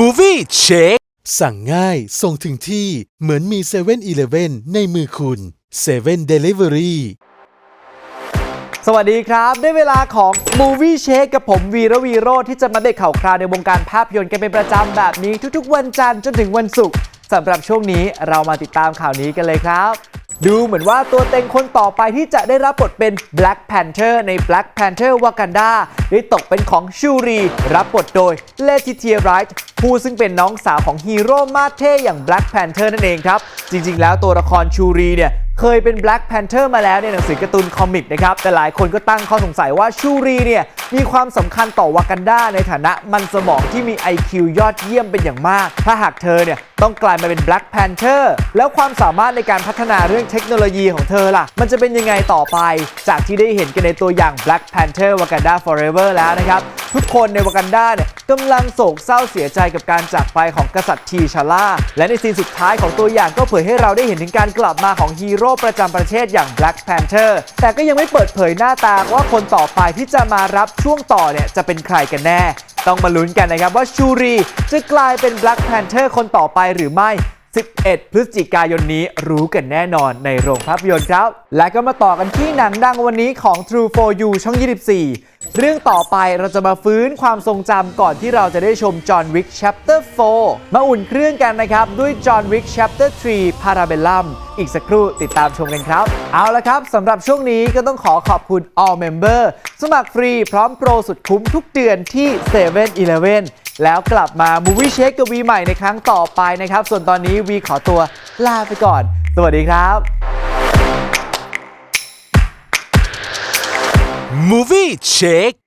Movie Check สั่งง่าย ส่งถึงที่เหมือนมี7 e เ e ่ e อในมือคุณ7 Delivery สวัสดีครับ ได้เวลาของ Movie Shake กับผมวีระวีโรธที่จะมาเด็กข่าวคราวในวงการภาพยนตร์กันเป็นประจำแบบนี้ทุกๆ วันจันทร์จนถึงวันศุกร์สำหรับช่วงนี้เรามาติดตามข่าวนี้กันเลยครับ ดูเหมือนว่าตัวเต็งคนต่อไปที่จะได้รับบทเป็น Black Panther ใน Black Panther Wakanda ได้ตกเป็นของชูรี รับบทโดย Letitia Wright ผู้ซึ่งเป็นน้องสาวของฮีโร่มาเท่อย่าง Black Panther นั่นเองครับ จริง ๆ แล้วตัวละครชูรีเนี่ยเคยเป็น Black Panther มาแล้วในหนังสือการ์ตูนคอมิกนะครับ แต่หลายคนก็ตั้งข้อสงสัยว่าชูรีเนี่ย มีความสำคัญต่อวากันดาในฐานะมันสมองที่มี IQ ยอดเยี่ยมเป็นอย่างมาก ถ้าหากเธอเนี่ยต้องกลายมาเป็น Black Panther แล้วความสามารถในการพัฒนาเรื่องเทคโนโลยีของเธอล่ะ มันจะเป็นยังไงต่อไป จากที่ได้เห็นกันในตัวอย่าง Black Panther Wakanda Forever แล้วนะครับ ทุกคนในวากันดาเนี่ยกำลังโศกเศร้าเสียใจกับการจากไปของกษัตริย์ทีชาร่า และในซีนสุดท้ายของตัวอย่างก็เผยให้เราได้เห็นถึงการกลับมาของฮีโร่ประจำประเทศอย่าง Black Panther แต่ก็ยังไม่เปิดเผยหน้าตาว่าคนต่อไปที่จะมารับช่วงต่อเนี่ยจะเป็นใครกันแน่ ต้องมาลุ้นกันนะครับว่าชูรีจะกลายเป็น Black Panther คนต่อไปหรือไม่ 11 พฤศจิกายนนี้รู้กันแน่นอนในโรงภาพยนตร์ครับ และก็มาต่อกันที่หนังดังวันนี้ของ True for You ช่อง 24 เรื่องต่อไปเราจะมาฟื้นความทรงจำก่อนที่เราจะได้ชม John Wick Chapter 4 มาอุ่นเครื่องกันนะครับ ด้วย John Wick Chapter 3 Parabellum อีกสักครู่ติดตามชมกันครับ เอาละครับสำหรับช่วงนี้ก็ต้องขอขอบคุณ All Member สมัครฟรีพร้อมโปรสุดคุ้มทุกเดือนที่7 e เ e ่ e อแล้วกลับมา Movie Check กับวีใหม่ในครั้งต่อไปนะครับ ส่วนตอนนี้วีขอตัวลาไปก่อน สวัสดีครับ Movie? Check